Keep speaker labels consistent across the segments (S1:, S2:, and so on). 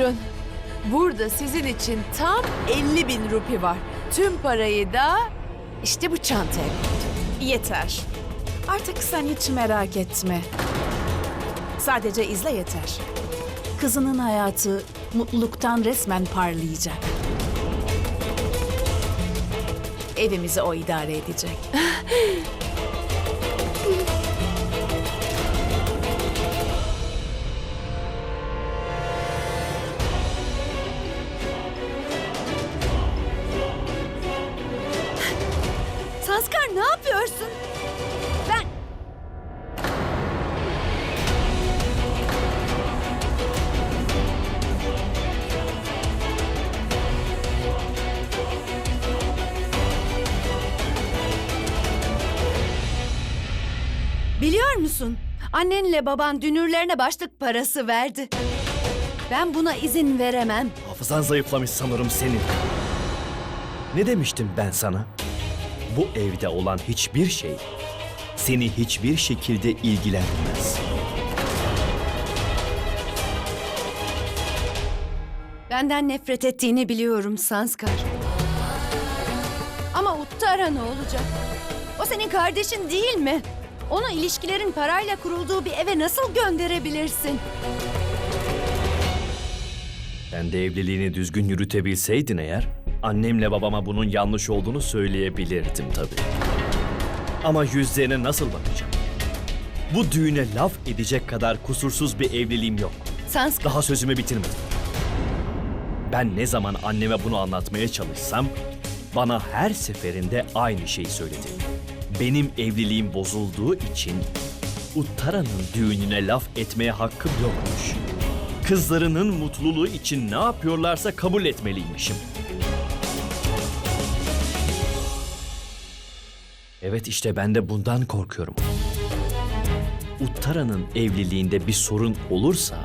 S1: Buyurun. Burada sizin için tam 50 bin rupi var. Tüm parayı da işte bu çantaya koydum.
S2: Yeter. Artık sen hiç merak etme. Sadece izle yeter. Kızının hayatı mutluluktan resmen parlayacak. Evimizi o idare edecek.
S1: musun? Annenle baban dünürlerine başlık parası verdi. Ben buna izin veremem.
S3: Hafızan zayıflamış sanırım senin. Ne demiştim ben sana? Bu evde olan hiçbir şey seni hiçbir şekilde ilgilendirmez.
S1: Benden nefret ettiğini biliyorum Sanskar. Ama Uttara ne olacak? O senin kardeşin değil mi? Onu ilişkilerin parayla kurulduğu bir eve nasıl gönderebilirsin?
S3: Sen de evliliğini düzgün yürütebilseydin eğer, annemle babama bunun yanlış olduğunu söyleyebilirdim tabii. Ama yüzlerine nasıl bakacağım? Bu düğüne laf edecek kadar kusursuz bir evliliğim yok.
S1: Sanskar,
S3: Daha sözümü bitirmedim. Ben ne zaman anneme bunu anlatmaya çalışsam bana her seferinde aynı şeyi söyledi. Benim evliliğim bozulduğu için Uttara'nın düğününe laf etmeye hakkım yokmuş. Kızlarının mutluluğu için ne yapıyorlarsa kabul etmeliymişim. Evet işte ben de bundan korkuyorum. Uttara'nın evliliğinde bir sorun olursa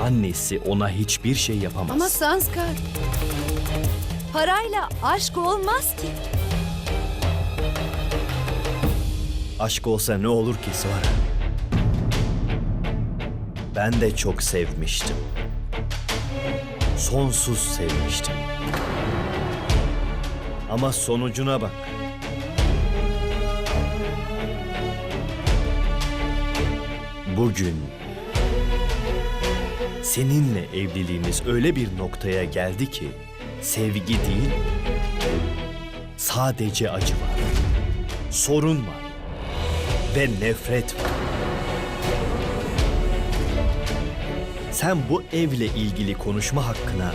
S3: annesi ona hiçbir şey yapamaz.
S1: ama Sanskar... Parayla aşk olmaz ki.
S3: Aşk olsa ne olur ki Svara? Ben de çok sevmiştim. Sonsuz sevmiştim. Ama sonucuna bak. Bugün seninle evliliğimiz öyle bir noktaya geldi ki sevgi değil, sadece acı var. Sorun var ve nefret var. Sen bu evle ilgili konuşma hakkına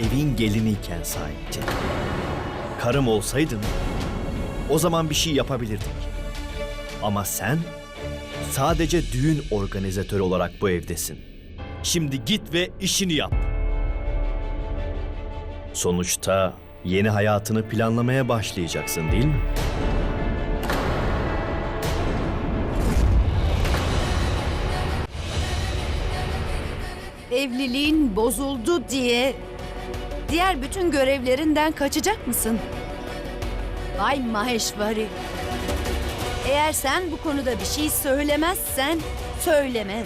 S3: evin geliniyken sahiptin. Karım olsaydın o zaman bir şey yapabilirdik. Ama sen sadece düğün organizatörü olarak bu evdesin. Şimdi git ve işini yap. Sonuçta yeni hayatını planlamaya başlayacaksın değil mi?
S1: Evliliğin bozuldu diye diğer bütün görevlerinden kaçacak mısın? Bay Maheshwari. Eğer sen bu konuda bir şey söylemezsen söyleme.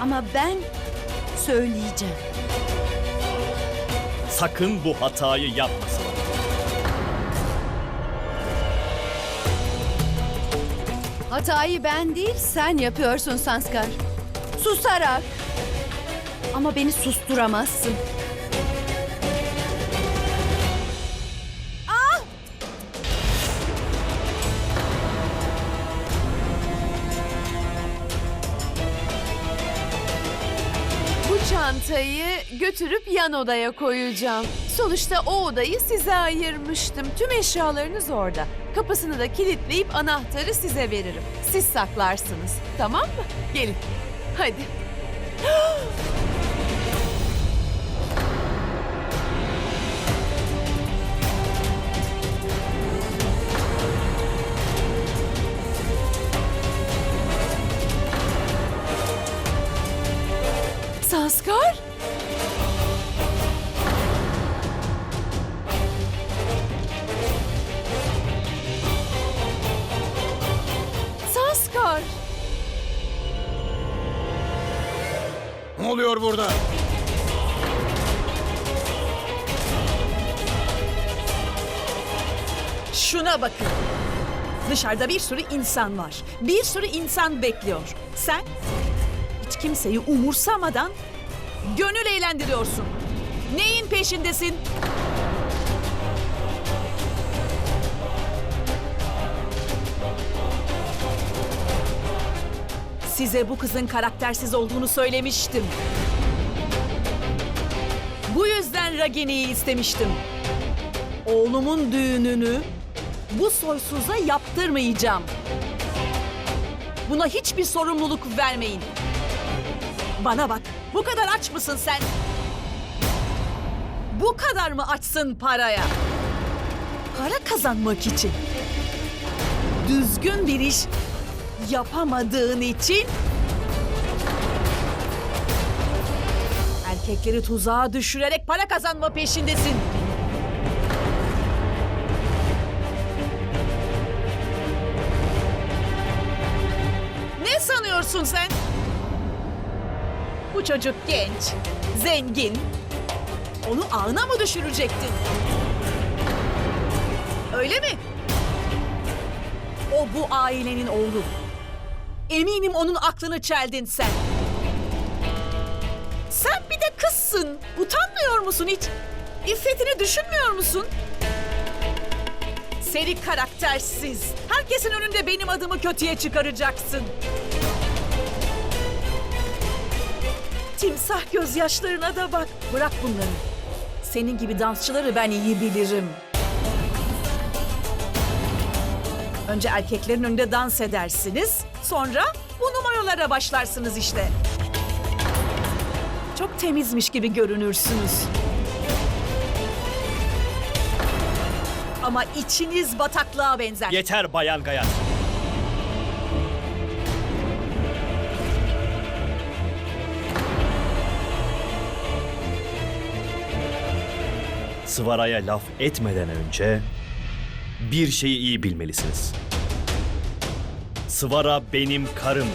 S1: Ama ben söyleyeceğim.
S3: Sakın bu hatayı yapmasın.
S1: Hatayı ben değil sen yapıyorsun Sanskar. Susarak. Ama beni susturamazsın. Bu çantayı götürüp yan odaya koyacağım. Sonuçta o odayı size ayırmıştım. Tüm eşyalarınız orada. Kapısını da kilitleyip anahtarı size veririm. Siz saklarsınız. Tamam mı? Gelin. Hadi.
S4: oluyor burada?
S2: Şuna bakın. Dışarıda bir sürü insan var. Bir sürü insan bekliyor. Sen hiç kimseyi umursamadan gönül eğlendiriyorsun. Neyin peşindesin? Size bu kızın karaktersiz olduğunu söylemiştim. Bu yüzden Ragini'yi istemiştim. Oğlumun düğününü bu soysuza yaptırmayacağım. Buna hiçbir sorumluluk vermeyin. Bana bak, bu kadar aç mısın sen? Bu kadar mı açsın paraya? Para kazanmak için. Düzgün bir iş yapamadığın için erkekleri tuzağa düşürerek para kazanma peşindesin. Ne sanıyorsun sen? Bu çocuk genç, zengin. Onu ağına mı düşürecektin? Öyle mi? O bu ailenin oğlu. Eminim onun aklını çeldin sen. Sen bir de kızsın. Utanmıyor musun hiç? İffetini düşünmüyor musun? Seni karaktersiz. Herkesin önünde benim adımı kötüye çıkaracaksın. Timsah gözyaşlarına da bak. Bırak bunları. Senin gibi dansçıları ben iyi bilirim. Önce erkeklerin önünde dans edersiniz. Sonra bu numaralara başlarsınız işte. Çok temizmiş gibi görünürsünüz. Ama içiniz bataklığa benzer.
S3: Yeter Bayan Gayat. Sıvara'ya laf etmeden önce bir şeyi iyi bilmelisiniz. Sıvara benim karım.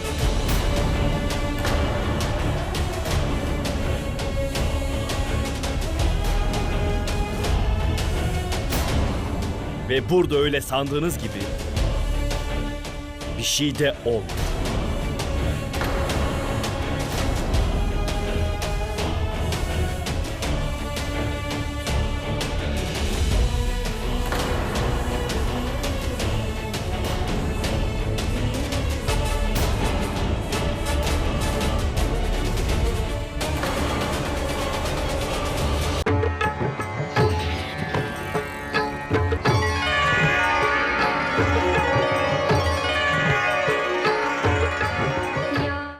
S3: Ve burada öyle sandığınız gibi bir şey de olmadı.